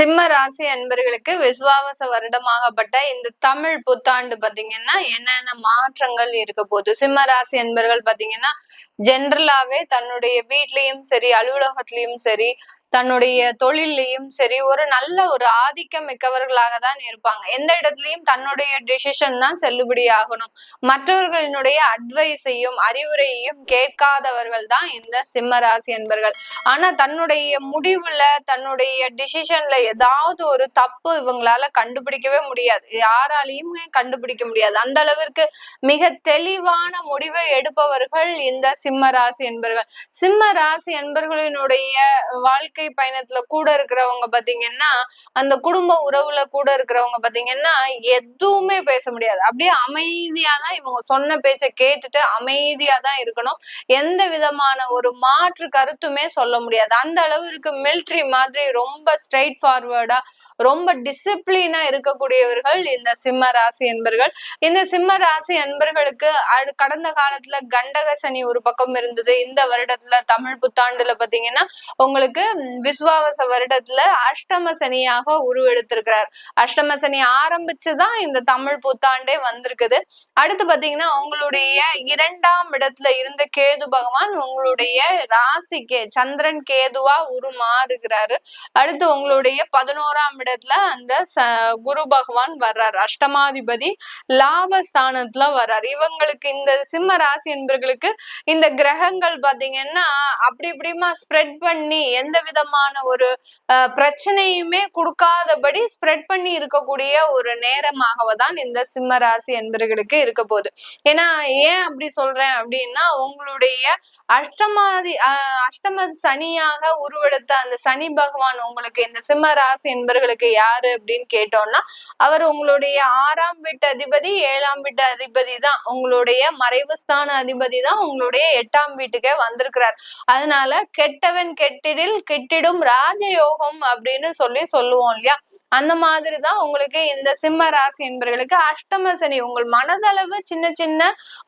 சிம்ம ராசி அன்பர்களுக்கு விசுவாவச வருடமாகப்பட்ட இந்த தமிழ் புத்தாண்டு பாத்தீங்கன்னா என்னென்ன மாற்றங்கள் இருக்க போகுது? சிம்ம ராசி அன்பர்கள் பாத்தீங்கன்னா ஜென்ரலாவே தன்னுடைய வீட்லயும் சரி அலுவலகத்திலயும் சரி தன்னுடைய தொழிலையும் சரி ஒரு நல்ல ஒரு ஆதிக்கம் மிக்கவர்களாக தான் இருப்பாங்க. எந்த இடத்துலயும் தன்னுடைய டிசிஷன் தான் செல்லுபடி ஆகணும். மற்றவர்களினுடைய அட்வைஸையும் அறிவுரையையும் கேட்காதவர்கள் தான் இந்த சிம்ம ராசி என்பர்கள் ஆனா தன்னுடைய முடிவுல தன்னுடைய டிசிஷன்ல ஏதாவது ஒரு தப்பு இவங்களால கண்டுபிடிக்கவே முடியாது. யாராலையும் கண்டுபிடிக்க முடியாது. அந்த அளவிற்கு மிக தெளிவான முடிவை எடுப்பவர்கள் இந்த சிம்ம ராசி என்பர்கள் சிம்ம ராசி என்பர்களினுடைய வாழ்க்கை வாழ்க்கை பயணத்துல கூட இருக்கிறவங்க பாத்தீங்கன்னா அந்த குடும்ப உறவுல கூட இருக்கிறவங்க பாத்தீங்கன்னா எதுவுமே பேச முடியாது. அப்படியே அமைதியா தான் இவங்க சொன்ன பேச்ச கேட்டுட்டு அமைதியா தான் இருக்கணும். எந்த விதமான ஒரு மாற்று கருத்துமே சொல்ல முடியாது. அந்த அளவுக்கு மிலிட்ரி மாதிரி ரொம்ப ஸ்ட்ரைட் ஃபார்வர்டா ரொம்ப டிசிப்ளினா இருக்கக்கூடியவர்கள் இந்த சிம்ம ராசி என்பர்கள். இந்த சிம்ம ராசி அன்பர்களுக்கு கடந்த காலத்துல கண்டக சனி ஒரு பக்கம் இருந்தது. இந்த வருடத்துல தமிழ் புத்தாண்டுல பாத்தீங்கன்னா உங்களுக்கு விஸ்வாவச வருடத்துல அஷ்டம சனியாக உருவெடுத்திருக்கிறார். அஷ்டம சனி ஆரம்பிச்சுதான் இந்த தமிழ் புத்தாண்டே வந்திருக்குது. அடுத்து பாத்தீங்கன்னா உங்களுடைய இரண்டாம் இடத்துல இருந்த கேது பகவான் உங்களுடைய ராசிக்கு சந்திரன் கேதுவா உருமாறுகிறாரு. அடுத்து உங்களுடைய பதினோராம் இடத்துல அந்த குரு பகவான் வர்றார். அஷ்டமாதிபதி லாபஸ்தானத்துல வர்றார். இவங்களுக்கு இந்த சிம்ம ராசி என்பவர்களுக்கு இந்த கிரகங்கள் பாத்தீங்கன்னா அப்படி இப்படிமா ஸ்ப்ரெட் பண்ணி எந்த வித விதமான ஒரு பிரச்சனையுமே கொடுக்காதபடி ஸ்ப்ரெட் பண்ணி இருக்கக்கூடிய ஒரு நேரமாக தான் இந்த சிம்ம ராசி என்பர்களுக்கு இருக்க போகுது. ஏன்னா ஏன் அப்படி சொல்றேன் அப்படின்னா உங்களுடைய அஷ்டமாதி அஷ்டம சனியாக உருவெடுத்த அந்த சனி பகவான் உங்களுக்கு இந்த சிம்ம ராசி என்பர்களுக்கு யாரு அப்படின்னு கேட்டோம்னா அவர் உங்களுடைய ஆறாம் வீட்டு அதிபதி ஏழாம் வீட்டு அதிபதி தான். உங்களுடைய மறைவு ஸ்தான அதிபதி தான். உங்களுடைய எட்டாம் வீட்டுக்கே வந்திருக்கிறார். அதனால கெட்டவன் கெட்டிடில் கெட்டிடும் ராஜயோகம் அப்படின்னு சொல்லி சொல்லுவோம் இல்லையா? அந்த மாதிரி தான் உங்களுக்கு இந்த சிம்ம ராசி என்பர்களுக்கு அஷ்டம சனி. உங்கள் மனதளவு சின்ன சின்ன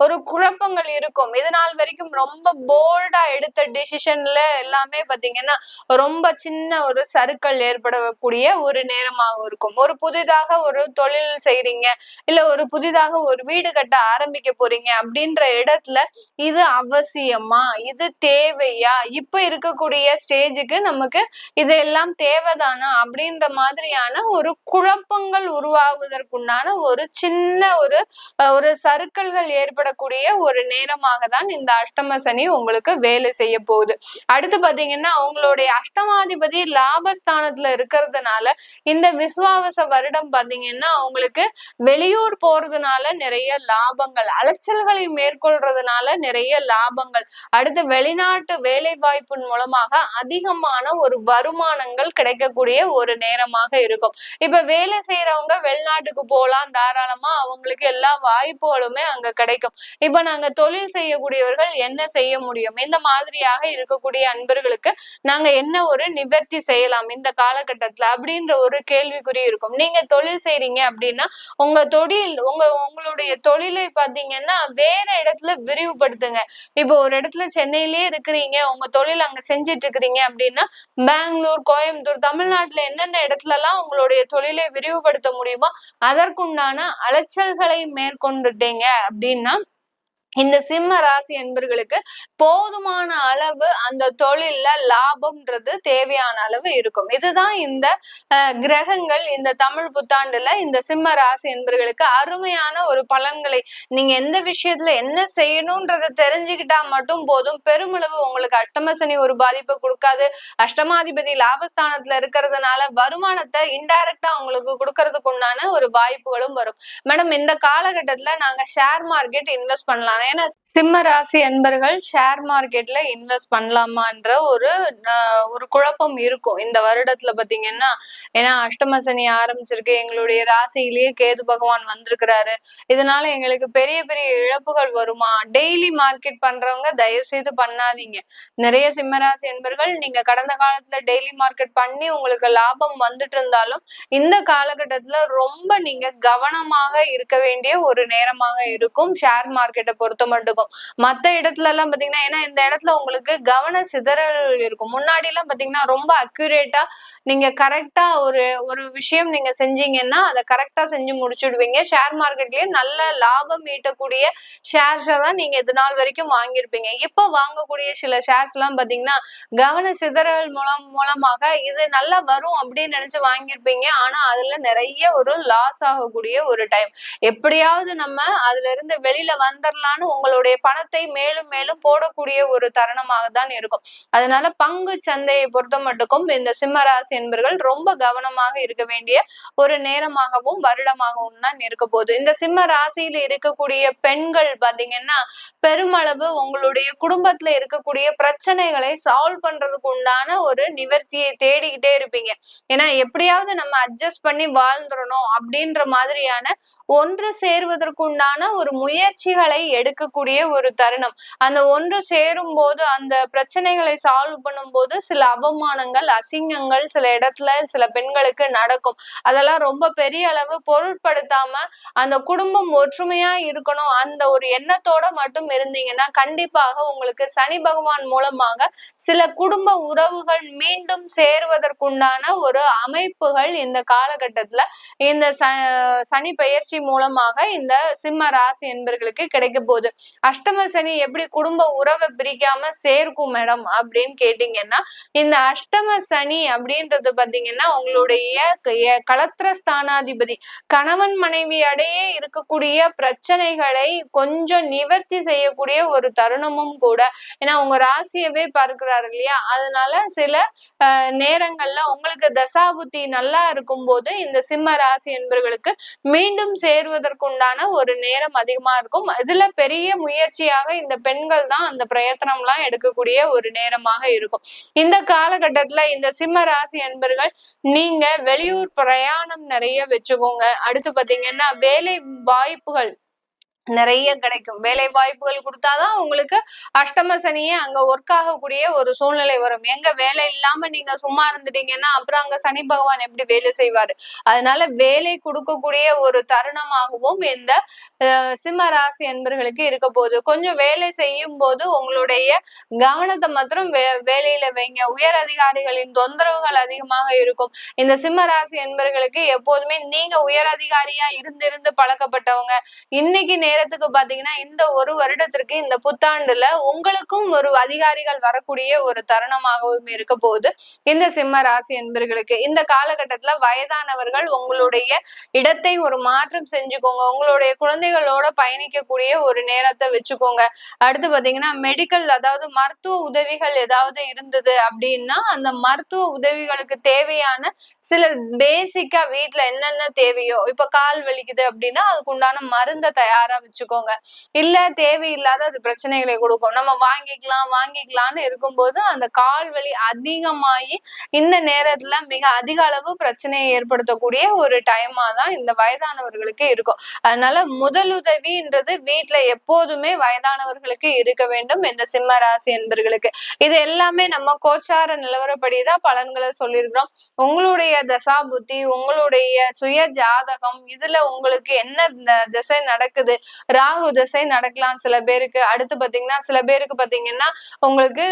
ஒரு குழப்பங்கள் இருக்கும். இது நாள் வரைக்கும் ரொம்ப போல்டா எடுத்த டிசிஷன்ல எல்லாமே பாத்தீங்கன்னா ரொம்ப சின்ன ஒரு சருக்கள் ஏற்படக்கூடிய ஒரு நேரமாக இருக்கும். ஒரு புதிதாக ஒரு தொழில் செய்றீங்க இல்ல ஒரு புதிதாக ஒரு வீடு கட்ட ஆரம்பிக்க போறீங்க அப்படின்ற இடத்துல இது அவசியமா? இது தேவையா? இப்ப இருக்கக்கூடிய ஸ்டேஜுக்கு நமக்கு இதெல்லாம் தேவைதானா? அப்படின்ற மாதிரியான ஒரு குழப்பங்கள் உருவாகுவதற்குண்டான ஒரு சின்ன ஒரு ஒரு சருக்கல்கள் ஏற்படக்கூடிய ஒரு நேரமாக தான் இந்த அஷ்டம சனி உங்களுக்கு வேலை செய்ய போகுது. அடுத்து பாத்தீங்கன்னா அவங்களுடைய அஷ்டமாதிபதி லாபஸ்தானத்துல இருக்கிறதுனால இந்த விசுவாவச வருடம் பாத்தீங்கன்னா அவங்களுக்கு வெளியூர் போறதுனால நிறைய லாபங்கள் அலைச்சல்களை மேற்கொள்றதுனால நிறைய லாபங்கள். அடுத்து வெளிநாட்டு வேலை வாய்ப்பின் மூலமாக அதிகமான ஒரு வருமானங்கள் கிடைக்கக்கூடிய ஒரு நேரமாக இருக்கும். இப்ப வேலை செய்யறவங்க வெளிநாட்டுக்கு போகலாம் தாராளமா அவங்களுக்கு எல்லா வாய்ப்புகளுமே அங்க கிடைக்கும். இப்ப நாங்க தொழில் செய்யக்கூடியவர்கள் என்ன செய்ய முடியும் முடியும். இந்த மாதிரியாக இருக்கக்கூடிய அன்பர்களுக்கு நாங்க என்ன ஒரு நிவர்த்தி செய்யலாம் இந்த காலகட்டத்துல அப்படின்ற ஒரு கேள்விக்குறி இருக்கும். நீங்க தொழில் செய்றீங்க அப்படின்னா உங்க தொழில் உங்க உங்களுடைய தொழிலை பாத்தீங்கன்னா வேற இடத்துல விரிவுபடுத்துங்க. இப்போ ஒரு இடத்துல சென்னையிலேயே இருக்கிறீங்க உங்க தொழில் அங்க செஞ்சிட்டு இருக்கிறீங்க அப்படின்னா பெங்களூர் கோயம்புத்தூர் தமிழ்நாட்டுல என்னென்ன இடத்துல எல்லாம் உங்களுடைய தொழிலை விரிவுபடுத்த முடியுமோ அதற்குண்டான அலைச்சல்களை மேற்கொண்டுட்டீங்க அப்படின்னா இந்த சிம்ம ராசி என்பர்களுக்கு போதுமான அளவு அந்த தொழில்ல லாபம்ன்றது தேவையான அளவு இருக்கும். இதுதான் இந்த கிரகங்கள் இந்த தமிழ் புத்தாண்டுல இந்த சிம்ம ராசி என்பர்களுக்கு அருமையான ஒரு பலன்களை நீங்க எந்த விஷயத்துல என்ன செய்யணும்ன்றத தெரிஞ்சுக்கிட்டா மட்டும் போதும். பெருமளவு உங்களுக்கு அஷ்டமசனி ஒரு பாதிப்பு கொடுக்காது. அஷ்டமாதிபதி லாபஸ்தானத்துல இருக்கிறதுனால வருமானத்தை இன்டைரக்டா உங்களுக்கு கொடுக்கறதுக்கு உண்டான ஒரு வாய்ப்புகளும் வரும். மேடம் இந்த காலகட்டத்துல நாங்க ஷேர் மார்க்கெட் இன்வெஸ்ட் பண்ணலாம் ஏன்னா சிம்ம ராசி அன்பர்கள் ஷேர் மார்க்கெட்ல இன்வெஸ்ட் பண்ணலாமான்ற ஒரு ஒரு குழப்பம் இருக்கும். இந்த வருடத்துல பாத்தீங்கன்னா ஏன்னா அஷ்டம சனி ஆரம்பிச்சிருக்கு. எங்களுடைய ராசியிலேயே கேது பகவான் வந்திருக்கிறாரு. இதனால எங்களுக்கு பெரிய பெரிய இழப்புகள் வருமா? டெய்லி மார்க்கெட் பண்றவங்க தயவு செய்து பண்ணாதீங்க. நிறைய சிம்மராசி என்பர்கள் நீங்க கடந்த காலத்துல டெய்லி மார்க்கெட் பண்ணி உங்களுக்கு லாபம் வந்துட்டு இருந்தாலும் இந்த காலகட்டத்துல ரொம்ப நீங்க கவனமாக இருக்க வேண்டிய ஒரு நேரமாக இருக்கும். ஷேர் மார்க்கெட்டை பொறுத்த பொறுத்த மட்டுக்கும் மத்த இடத்துல எல்லாம் பாத்தீங்கன்னா ஏன்னா இந்த இடத்துல உங்களுக்கு கவன சிதறல் இருக்கும். முன்னாடி எல்லாம் பாத்தீங்கன்னா ரொம்ப அக்யூரேட்டா நீங்க கரெக்டா ஒரு ஒரு விஷயம் நீங்க செஞ்சீங்கன்னா அதை கரெக்டா செஞ்சு முடிச்சுடுவீங்க. ஷேர் மார்க்கெட்லயே நல்ல லாபம் ஈட்டக்கூடிய ஷேர்ஸை தான் நீங்க இது நாள் வரைக்கும் வாங்கியிருப்பீங்க. இப்போ வாங்கக்கூடிய சில ஷேர்ஸ் எல்லாம் பாத்தீங்கன்னா கவன சிதறல் மூலம் மூலமாக இது நல்லா வரும் அப்படின்னு நினைச்சு வாங்கியிருப்பீங்க. ஆனா அதுல நிறைய ஒரு லாஸ் ஆகக்கூடிய ஒரு டைம் எப்படியாவது நம்ம அதுல இருந்து வெளியில வந்துடலான்னு உங்களுடைய பணத்தை மேலும் மேலும் போடக்கூடிய ஒரு தருணமாக தான் இருக்கும். அதனால பங்கு சந்தையை பொறுத்த மட்டுக்கும் இந்த சிம்மராசி என்பர்கள் ரொம்ப கவனமாக இருக்க வேண்டிய ஒரு நேரமாகவும் வருடமாகவும் தான் இருக்க போகுது. இந்த சிம்ம ராசியில இருக்கக்கூடிய பெண்கள் பாத்தீங்கன்னா பெருமளவு உங்களுடைய குடும்பத்துல இருக்கக்கூடிய பிரச்சனைகளை சால்வ் பண்றதுக்கு உண்டான ஒரு நிவர்த்தியை தேடிக்கிட்டே இருப்பீங்க. ஏன்னா எப்படியாவது நம்ம அட்ஜஸ்ட் பண்ணி வாழ்ந்துடணும் அப்படின்ற மாதிரியான ஒன்று சேருவதற்கு உண்டான ஒரு முயற்சிகளை எடுக்கக்கூடிய ஒரு தருணம். அந்த ஒன்று சேரும் போது அந்த பிரச்சனைகளை சால்வ் பண்ணும் போது சில அவமானங்கள் அசிங்கங்கள் சில இடத்துல சில பெண்களுக்கு நடக்கும். அதெல்லாம் ரொம்ப பெரிய அளவு பொருட்படுத்தாம அந்த குடும்பம் ஒற்றுமையா இருக்கணும். அந்த ஒரு எண்ணத்தோட மட்டும் இருந்தீங்கன்னா கண்டிப்பாக உங்களுக்கு சனி பகவான் மூலமாக சில குடும்ப உறவுகள் மீண்டும் சேருவதற்குண்டான ஒரு அமைப்புகள் இந்த காலகட்டத்துல இந்த சனி பயிற்சி மூலமாக இந்த சிம்ம ராசி என்பர்களுக்கு கிடைக்க போகுது போகுது அஷ்டம சனி எப்படி குடும்ப உறவை பிரிக்காம சேர்க்கும் மேடம்? அப்படின்னு கேட்டீங்கன்னா இந்த அஷ்டம சனி அப்படின்றது பாத்தீங்கன்னா உங்களுடைய களத்திர ஸ்தானாதிபதி கணவன் மனைவி அடையே இருக்கக்கூடிய பிரச்சனைகளை கொஞ்சம் நிவர்த்தி செய்யக்கூடிய ஒரு தருணமும் கூட. ஏன்னா உங்க ராசியவே பார்க்கிறாரு இல்லையா? அதனால சில நேரங்கள்ல உங்களுக்கு தசாபுத்தி நல்லா இருக்கும் போது இந்த சிம்ம ராசி என்பவர்களுக்கு மீண்டும் சேருவதற்குண்டான ஒரு நேரம் அதிகமா இருக்கும். இதுல பெரிய முயற்சியாக இந்த பெண்கள் தான் அந்த பிரயத்தனம் எல்லாம் எடுக்கக்கூடிய ஒரு நேரமாக இருக்கும். இந்த காலகட்டத்துல இந்த சிம்ம ராசி என்பர்கள் நீங்க வெளியூர் பிரயாணம் நிறைய வச்சுக்கோங்க. அடுத்து பாத்தீங்கன்னா வேலை வாய்ப்புகள் நிறைய கிடைக்கும். வேலை வாய்ப்புகள் கொடுத்தாதான் உங்களுக்கு அஷ்டம சனியே அங்க ஒர்க் ஆகக்கூடிய ஒரு சூழ்நிலை வரும். எங்க வேலை இல்லாம நீங்க சும்மா இருந்துட்டீங்கன்னா அப்புறம் அங்க சனி பகவான் எப்படி வேலை செய்வாரு? அதனால வேலை கொடுக்கக்கூடிய ஒரு தருணமாகவும் இந்த சிம்ம ராசி என்பர்களுக்கு இருக்க போகுது. கொஞ்சம் வேலை செய்யும் போது உங்களுடைய கவனத்தை மாத்திரம் வே வேலையில வைங்க. உயர் அதிகாரிகளின் தொந்தரவுகள் அதிகமாக இருக்கும். இந்த சிம்ம ராசி என்பர்களுக்கு எப்போதுமே நீங்க உயர் அதிகாரியா இருந்திருந்து பழக்கப்பட்டவங்க. இன்னைக்கு நேரத்துக்கு பாத்தீங்கன்னா இந்த ஒரு வருடத்திற்கு இந்த புத்தாண்டுல உங்களுக்கும் ஒரு அதிகாரிகள் வரக்கூடிய ஒரு தருணமாகவும் இருக்க போகுது. இந்த சிம்ம ராசி என்பர்களுக்கு இந்த காலகட்டத்துல வயதானவர்கள் உங்களுடைய இடத்தை ஒரு மாற்றம் செஞ்சுக்கோங்க. உங்களுடைய குழந்தைகளோட பயணிக்கக்கூடிய ஒரு நேரத்தை வச்சுக்கோங்க. அடுத்து பாத்தீங்கன்னா மெடிக்கல் அதாவது மருத்துவ உதவிகள் ஏதாவது இருந்தது அப்படின்னா அந்த மருத்துவ உதவிகளுக்கு தேவையான சில பேசிக்கா வீட்டுல என்னென்ன தேவையோ இப்ப கால் வலிக்குது அப்படின்னா அதுக்கு உண்டான மருந்தை தயாரா வச்சுக்கோங்க இல்ல தேவையில்லாத அது பிரச்சனைகளை கொடுக்கும். நம்ம வாங்கிக்கலாம் வாங்கிக்கலாம்னு இருக்கும்போது அந்த கால் வலி அதிகமாகி இந்த நேரத்துல மிக அதிக அளவு பிரச்சனையை ஏற்படுத்தக்கூடிய ஒரு டைமா தான் இந்த வயதானவர்களுக்கு இருக்கும். அதனால முதலுதவின்றது வீட்டுல எப்போதுமே வயதானவர்களுக்கு இருக்க வேண்டும். இந்த சிம்ம ராசி என்பர்களுக்கு. இது எல்லாமே நம்ம கோச்சார நிலவரப்படிதான் பலன்களை சொல்லியிருக்கிறோம். உங்களுடைய தசா புத்தி உங்களுடைய சுய ஜாதகம் இதுல உங்களுக்கு என்ன திசை நடக்குது? ராகு திசை நடக்கலாம் சில பேருக்கு. அடுத்து பாத்தீங்கன்னா சில பேருக்கு பாத்தீங்கன்னா உங்களுக்கு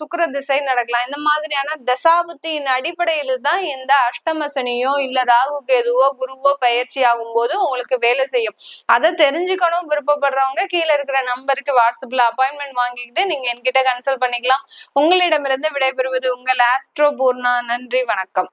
சுக்கர திசை நடக்கலாம். இந்த மாதிரியான தசாபுத்தியின் அடிப்படையில தான் இந்த அஷ்டம சனியோ இல்ல ராகு கேதுவோ குருவோ பயிற்சி ஆகும் போது உங்களுக்கு வேலை செய்யும். அதை தெரிஞ்சுக்கணும் விருப்பப்படுறவங்க கீழே இருக்கிற நம்பருக்கு வாட்ஸ்அப்ல அப்பாயின்மெண்ட் வாங்கிக்கிட்டு நீங்க என்கிட்ட கன்சல்ட் பண்ணிக்கலாம். உங்களிடமிருந்து விடைபெறுவது உங்கள் ஆஸ்ட்ரோ பூர்ணா. நன்றி வணக்கம்.